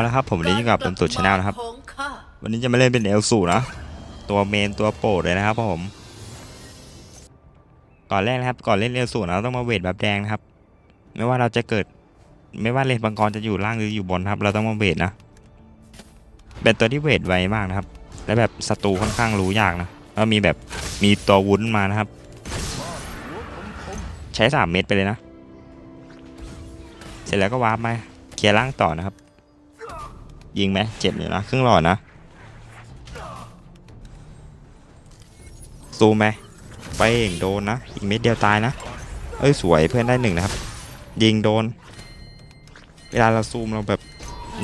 แล้วครับ ผมวันนี้อยู่กับตำตุดชาแนลนะครับของข้าวันนี้จะมาเล่นเป็นเอลสูนะ ตัวเมนตัวโปรดเลยนะครับผม ก่อนแรกนะครับ ก่อนเล่นเอลสูนะเราต้องมาเวทแบบแดงนะครับ ไม่ว่าเราจะเกิด ไม่ว่าเลนบังกรจะอยู่ล่างหรืออยู่บนครับ เราต้องมาเวทนะ เป็นตัวที่เวทไวมากนะครับ และแบบศัตรูค่อนข้างรู้ยากนะแล้วมีแบบมีตัววุ้นมานะครับ ใช้สามเม็ดไปเลยนะ เสร็จแล้วก็วาร์ปมาเคลียร์ล่างต่อนะครับ ยิงไหมเจ็บอยู่นะครึ่งหลอดนะซูมไหมไปเองโดนนะอีกเม็ดเดียวตายนะ เอ้ยสวยเพื่อนได้หนึ่งนะครับ ยิงโดน เวลาเราซูมเราแบบ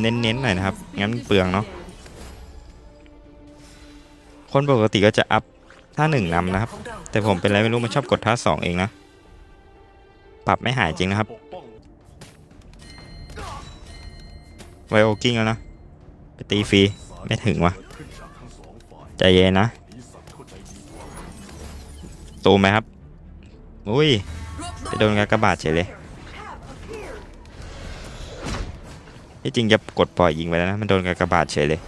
เน้นๆหน่อยนะครับ งั้นเปลืองเนาะคนปกติก็จะอัพท่าหนึ่งนำนะครับ แต่ผมเป็นไรไม่รู้มันชอบกดท่าสองเองนะ ปรับไม่หายจริงนะครับไวโอกิ้งแล้วนะ ไปตีฟรีไม่ถึงวะใจเย็นนะตูมไหมครับ อุ้ยไปโดนกากบาดเฉยเลยที่จริงจะกดปล่อยยิงไปแล้วนะมันโดนกากบาดเฉยเลย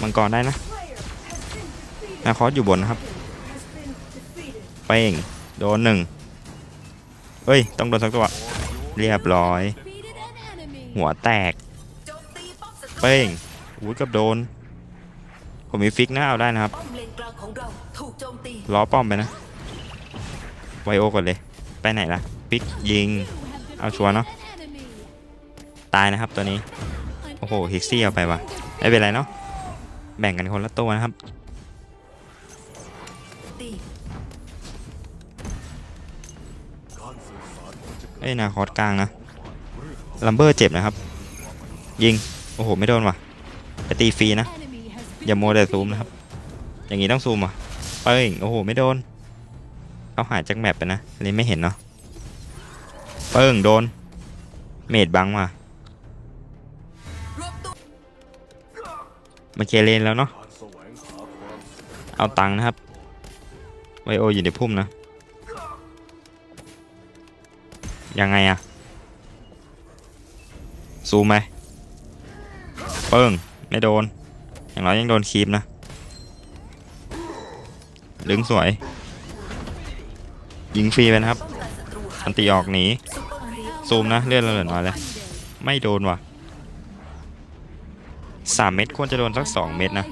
มังกรได้นะนาคอสอยู่บนนะครับไปเองโดนหนึ่งเฮ้ย ต้องโดนสักตัว เรียบร้อย หัวแตก เป้งอุ้ยกับโดน ผมมีฟิกหน้าเอาได้นะครับ ล้อป้อมไปนะ ไวโอก่อนเลย ไปไหนล่ะ ฟิกยิง เอาชัวร์เนาะ ตายนะครับตัวนี้ โอ้โหฮิกซี่เอาไปวะไม่เป็นไรเนาะ แบ่งกันคนละตัวนะครับเอ้ยนาคอสกลางนะ ลัมเบอร์เจ็บนะครับ ยิง โอ้โห ไม่โดนว่ะไปตีฟรีนะ อย่าโมวแต่ซูมนะครับ อย่างนี้ต้องซูมอะเป้งโอ้โห ไม่โดนเขาหายจากแมปไปนะเลยไม่เห็นเนาะเปิ้งโดน เมดบังว่ะมาเคลียร์เลนแล้วเนาะเอาตังค์นะครับไวโออยู่ในพุ่มนะ ยังไงอะซูมไหม เปิ้งไม่โดน อย่างน้อยยังโดนคีบนะดึงสวย ยิงฟรีไปนะครับ อันตรีออกหนี ซูมนะ เลื่อนเราเหลือน้อยเลย ไม่โดนว่ะสามเม็ดควรจะโดนสักสองเม็ดนะ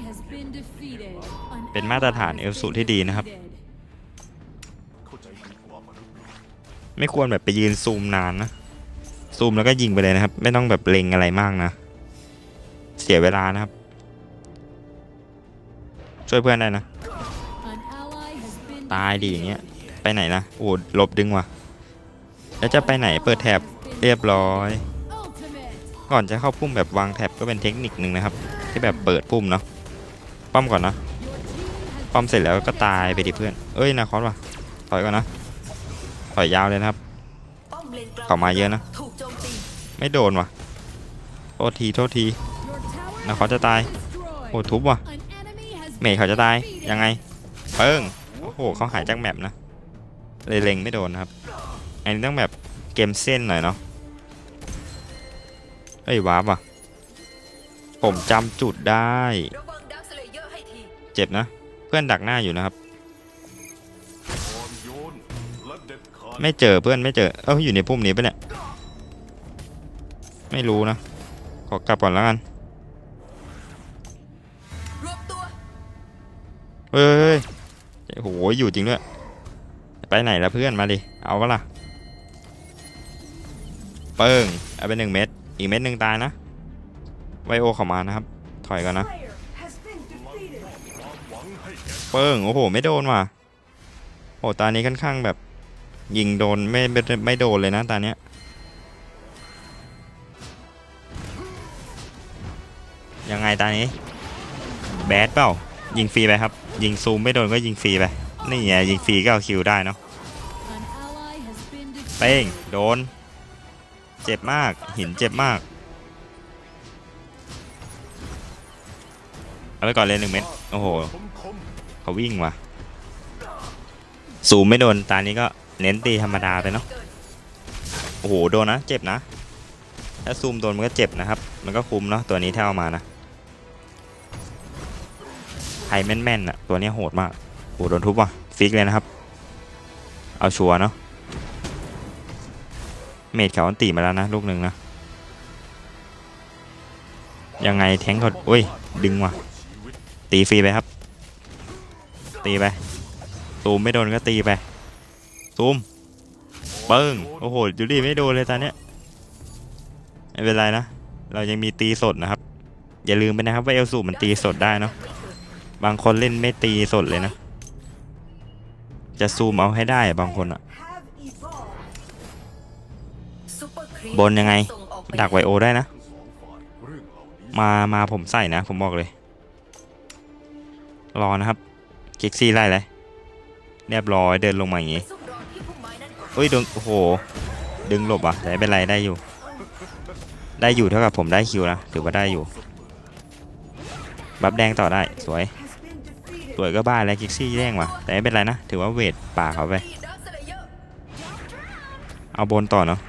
เป็นมาตรฐานเอลสูที่ดีนะครับ ไม่ควรแบบไปยืนซูมนานนะ ซูมแล้วก็ยิงไปเลยนะครับ ไม่ต้องแบบเล็งอะไรมากนะ เสียเวลานะครับ ช่วยเพื่อนได้นะ ตายดีอย่างเงี้ย ไปไหนนะโอ้หลบดึงว่ะ แล้วจะไปไหนเปิดแถบเรียบร้อย ก่อนจะเข้าพุ่มแบบวางแท็บก็เป็นเทคนิคหนึ่งนะครับ ที่แบบเปิดพุ่มเนาะป้อมก่อนนะป้อมเสร็จแล้วก็ตายไปดิเพื่อน เอ้ยนาคอสว่ะถอยก่อนนะถอยยาวเลยนะครับป้อมเลนกลางเข้ามาเยอะนะถูกโจมตีไม่โดนว่ะ โทษที โทษที นาคอสจะตาย โอ้ทุบว่ะ เมย์เขาจะตาย ยังไง เปิ้ง โอ้โหเขาหายจากแมปนะ เลยเล็งไม่โดนครับ อันนี้ต้องแบบเกมเส้นหน่อยเนาะ เอ้ยวาร์ปว่ะ ผมจำจุดได้เลเยอร์ให้ทีเจ็บนะ เพื่อนดักหน้าอยู่นะครับ ไม่เจอเพื่อนไม่เจอ เอ้าอยู่ในพุ่มนี้ปะเนี่ย ไม่รู้นะ ขอกลับก่อนแล้วกัน เฮ้ยโอ้โหอยู่จริงด้วย ไปไหนละเพื่อนมาดิ เอาวะล่ะ เปิงเอาไปหนึ่งเม็ด อีกเม็ดหนึ่งตายนะ ไวโอเข้ามานะครับ ถอยก่อนนะ เปิงโอ้โห ไม่โดนว่ะ โอ้ตานี้ค่อนข้างแบบ ยิงโดนไม่ไม่ไม่โดนเลยนะตาเนี้ยยังไงตานี้ แบดเปล่า ยิงฟรีไปครับ ยิงซูมไม่โดนก็ยิงฟรีไป นี่ไงยิงฟรีก็เอาคิวได้เนาะเป้งโดน เจ็บมากหินเจ็บมาก เอาไปก่อนเลยหนึ่งเม็ดโอ้โหเขาวิ่งว่ะซูมไม่โดนตานี้ก็เน้นตีธรรมดาไปเนาะโอ้โหโดนนะ เจ็บนะ ถ้าซูมโดนมันก็เจ็บนะครับ มันก็คุ้มเนาะตัวนี้ถ้าเอามานะ ใครแม่นๆอะตัวนี้โหดมากโหโดนทุบว่ะฟิกเลยนะครับ เอาชัวร์เนาะเมดเขาอันตีมาแล้วนะลูกหนึ่งนะยังไงแทงเขาอุ้ยดึงว่ะตีฟรีไปครับ ตีไปซูมไม่โดนก็ตีไปซูมเปิ้งโอ้โหจูดี้ไม่โดนเลยตอนเนี้ยไม่เป็นไรนะ เรายังมีตีสดนะครับ อย่าลืมไปนะครับว่าเอลสูมันตีสดได้เนาะ บางคนเล่นไม่ตีสดเลยนะ จะซูมเอาให้ได้บางคนอะบนยังไง ดักไวโอได้นะ มามาผมใส่นะ ผมบอกเลย รอนะครับเก็กซี่ไล่เลยเรียบร้อยเดินลงมาอย่างงี้ซุ่มรอที่พุ่มไม้นั่นก่อนเฮ้ยโดนโอ้โห ดึงหลบอะแต่ไม่เป็นไรได้อยู่ ได้อยู่เท่ากับผมได้คิวนะถือว่าได้อยู่ บัฟแดงต่อได้สวย สวยก็บ้าแล้วกิกซี่แย่งว่ะ แต่ไม่เป็นไรนะ ถือว่าเวทป่าเขาไป เอาบนต่อเนาะ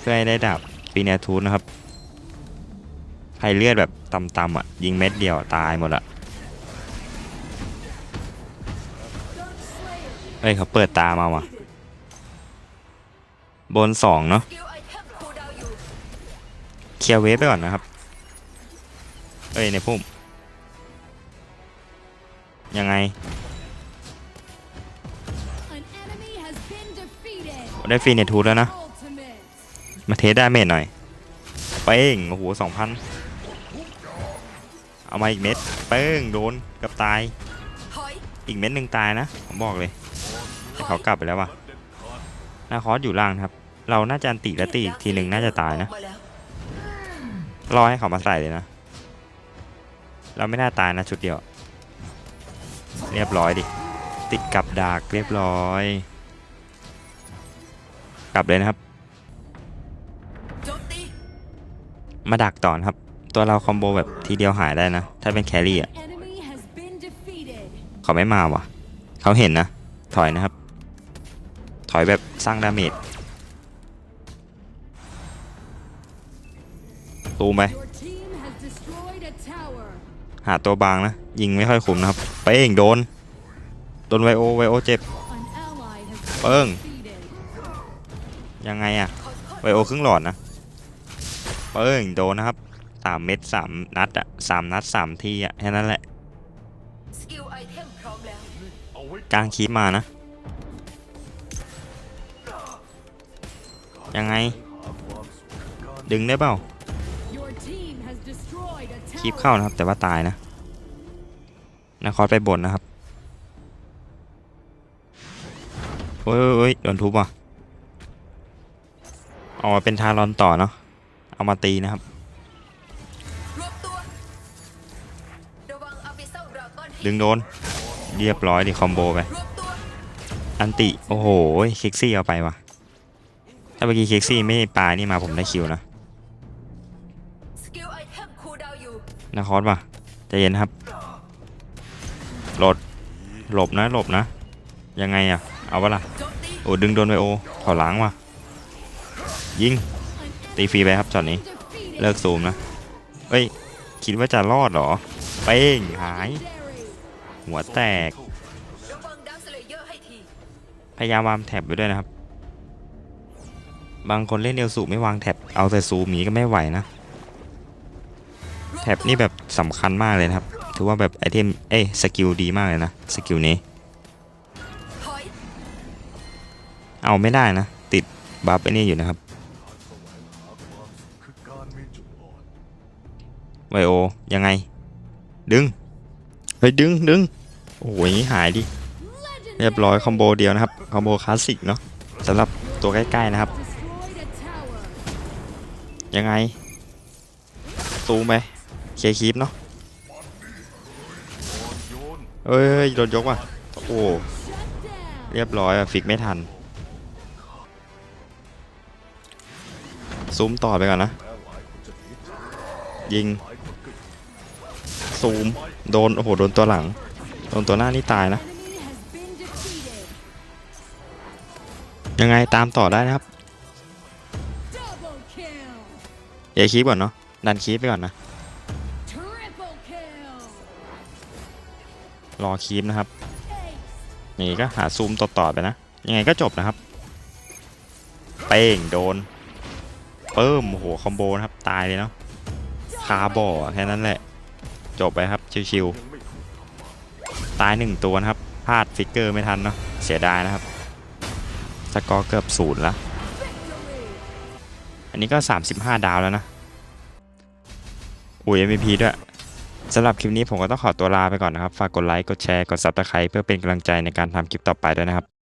เพื่อให้ได้ดาบปีเนียทูนนะครับ ใครเลือดแบบต่ำๆอะ ยิงเม็ดเดียวตายหมดอะเฮ้ยเขาเปิดตามาว่ะ บนสองเนาะเทมคูลดาวน์อยู่เคลียร์เวฟไปก่อนนะครับ เอ้ยในพุ่ม ยังไง An enemy has been defeated. ได้ฟรีเนทูแล้วนะ Ultimate. มาเทสดาเมจหน่อย เป้งโอ้โหสองพันเอามาอีกเม็ด เป้งโดนเกับตายถอยอีกเม็ดหนึ่งตายนะ ผมบอกเลยแต่เขากลับไปแล้วว่ะหนาคอสอยู่ล่างนะครับ เราน่าจะอันติและตีอีกทีหนึ่งน่าจะตายนะออกมแล้วรอให้เขามาใส่เลยนะ เราไม่น่าตายนะชุดเดียว เรียบร้อยดิ ติดกับดักเรียบร้อย กลับเลยนะครับโจมตีมาดักต่อนะครับ ตัวเราคอมโบแบบทีเดียวหายได้นะ ถ้าเป็นแครี่อะ Enemy has been defeated. เขาไม่มาว่ะ เขาเห็นนะ ถอยนะครับ ถอยแบบสร้างดาเมจตูมไป Your team has destroyed a tower. หาตัวบางนะ ยิงไม่ค่อยคุ้มนะครับ ไปเองโดน โดนไวโอไวโอเจ็บ เปิ้ง ยังไงอะค่อยๆไวโอครึ่งหลอดนะ เปิ้งโดนนะครับสามเม็ดสามนัดอะสามนัดสามทีอะแค่นั้นแหละกลางคีบมานะ ยังไง ดึงได้เปล่าคีบเข้านะครับแต่ว่าตายนะ นครไปบนนะครับโอ้ยโอ้ยโดนทุบว่ะเอามาเป็นทารอนต่อเนาะเอามาตีนะครับดึงโดน เรียบร้อยดิคอมโบไป อันติ โอ้โหเคิกซี่เอาไปว่ะ ถ้าเมื่อกี้เคิกซี่ไม่ปลานี่มาผมได้คิวนะสกิลไอเทมคูลดาวน์อยู่นาคอสว่ะใจเย็นครับ หลบนะหลบนะ ยังไงอะเอาวะล่ะโอ้ดึงโดนไปโอขอล้างว่ะยิงตีฟรีไปครับจอดนี้ เลิกซูมนะเอ้ยคิดว่าจะรอดเหรอเป้งหาย หัวแตก พยายามวางแท็บไว้ด้วยนะครับ บางคนเล่นเอลสูไม่วางแท็บเอาแต่ซูมหมีก็ไม่ไหวนะ แท็บนี่แบบสำคัญมากเลยนะครับ ถือว่าแบบไอเทม เอ้สกิลดีมากเลยนะ สกิลนี้ เอาไม่ได้นะ ติดบัฟไอ้นี่อยู่นะครับ ไวโอ ยังไง ดึง เฮ้ย ดึงดึงโอ้ยหายดิ เรียบร้อยคอมโบเดียวนะครับ คอมโบคลาสสิกเนาะสำหรับตัวใกล้ ๆ นะครับ ยังไง ซูมไป เคลียร์คีปเนาะ เอ้ยโดนยกว่ะ โอ้เรียบร้อยอะฟิกไม่ทัน ซูมต่อไปก่อนนะ ยิง ซูม โดน โอ้โห โดนตัวหลัง โดนตัวหน้านี่ตายนะ ยังไงตามต่อได้นะครับ Double kill. เอคีบก่อนเนาะ ดันคีบไปก่อนนะ รอคีบนะครับ นี่ก็หาซูมต่อๆไปนะ ยังไงก็จบนะครับ เป้งโดนเปิ้มโอ้โหคอมโบนะครับ ตายเลยเนาะคาบ่อแค่นั้นแหละ จบไปครับ ชิวๆ ตายหนึ่งตัวนะครับ พลาดฟิกเกอร์ไม่ทันเนาะ เสียดายนะครับ สกอร์เกือบศูนย์ละ อันนี้ก็ 35 ดาวแล้วนะ อุ้ย MVP ด้วย สำหรับคลิปนี้ผมก็ต้องขอตัวลาไปก่อนนะครับ ฝากกดไลค์ กดแชร์ กด Subscribe เพื่อเป็นกำลังใจในการทำคลิปต่อไปด้วยนะครับ